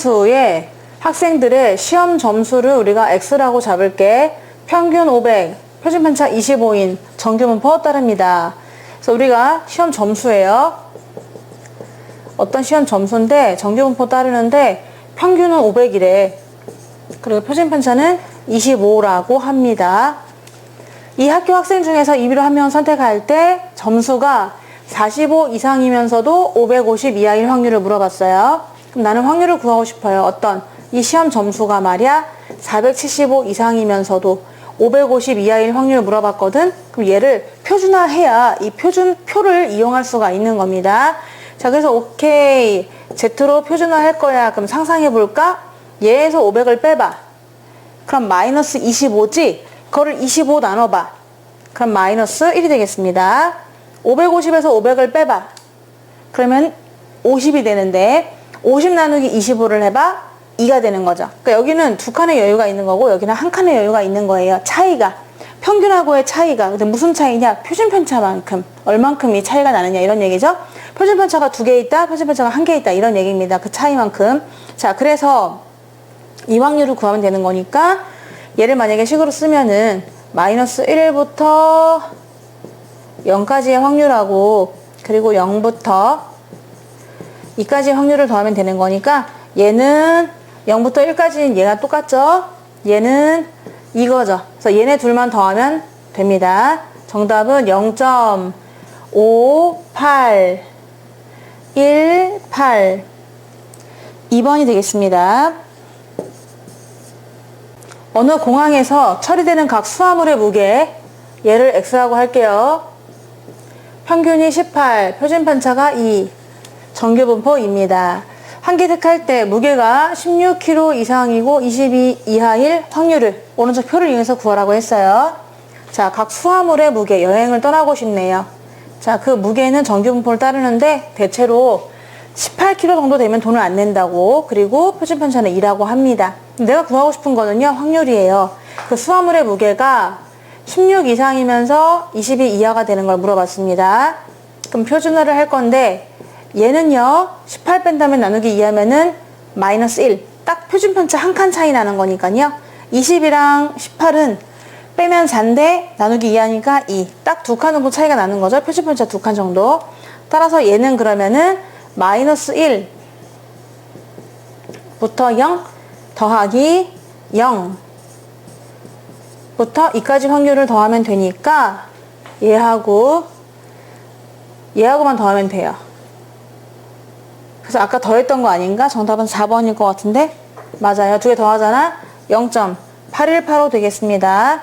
학생수의 학생들의 시험 점수를 우리가 X라고 잡을게. 평균 500, 표준 편차 25인, 정규 문법 따릅니다. 그래서 우리가 시험 점수예요. 어떤 시험 점수인데 정규 문법 따르는데 평균은 500이래. 그리고 표준 편차는 25라고 합니다. 이 학교 학생 중에서 임의로 한 명 선택할 때 점수가 45 이상이면서도 550 이하일 확률을 물어봤어요. 그럼 나는 확률을 구하고 싶어요. 어떤? 이 시험 점수가 말이야 475 이상이면서도 550 이하일 확률을 물어봤거든. 그럼 얘를 표준화해야 이 표준 표를 이용할 수가 있는 겁니다. 자, 그래서 오케이 Z로 표준화할 거야. 그럼 상상해 볼까? 얘에서 500을 빼봐. 그럼 마이너스 25지? 그거를 25 나눠봐. 그럼 마이너스 1이 되겠습니다. 550에서 500을 빼봐. 그러면 50이 되는데 50 나누기 25를 해봐 2가 되는 거죠. 그러니까 여기는 두 칸의 여유가 있는 거고 여기는 한 칸의 여유가 있는 거예요. 차이가 평균하고의 차이가 근데 무슨 차이냐? 표준 편차만큼 얼만큼이 차이가 나느냐 이런 얘기죠. 표준 편차가 두 개 있다, 표준 편차가 한 개 있다 이런 얘기입니다. 그 차이만큼. 자, 그래서 이 확률을 구하면 되는 거니까 얘를 만약에 식으로 쓰면은 마이너스 1부터 0까지의 확률하고 그리고 0부터 2까지의 확률을 더하면 되는 거니까 얘는 0부터 1까지는 얘가 똑같죠? 얘는 이거죠. 그래서 얘네 둘만 더하면 됩니다. 정답은 0.58 18 2번이 되겠습니다. 어느 공항에서 처리되는 각 수화물의 무게 얘를 x라고 할게요. 평균이 18, 표준 편차가 2, 정규 분포입니다. 한 개 택할 때 무게가 16kg 이상이고 22 이하일 확률을 오른쪽 표를 이용해서 구하라고 했어요. 자, 각 수화물의 무게 여행을 떠나고 싶네요. 자, 그 무게는 정규 분포를 따르는데 대체로 18kg 정도 되면 돈을 안 낸다고 그리고 표준 편차는 2라고 합니다. 내가 구하고 싶은 거는요 확률이에요. 그 수화물의 무게가 16 이상이면서 22 이하가 되는 걸 물어봤습니다. 그럼 표준화를 할 건데 얘는요 18 뺀다면 나누기 2하면은 마이너스 1. 딱 표준 편차 한 칸 차이 나는 거니까요. 20이랑 18은 빼면 4인데 나누기 2하니까 2. 딱 두 칸 정도 차이가 나는 거죠. 표준 편차 두 칸 정도. 따라서 얘는 그러면은 마이너스 1부터 0 더하기 0 부터 2까지 확률을 더하면 되니까 얘하고 얘하고만 더하면 돼요. 그래서 아까 더했던 거 아닌가? 정답은 4번일 것 같은데? 맞아요. 두 개 더하잖아? 0.8185 되겠습니다.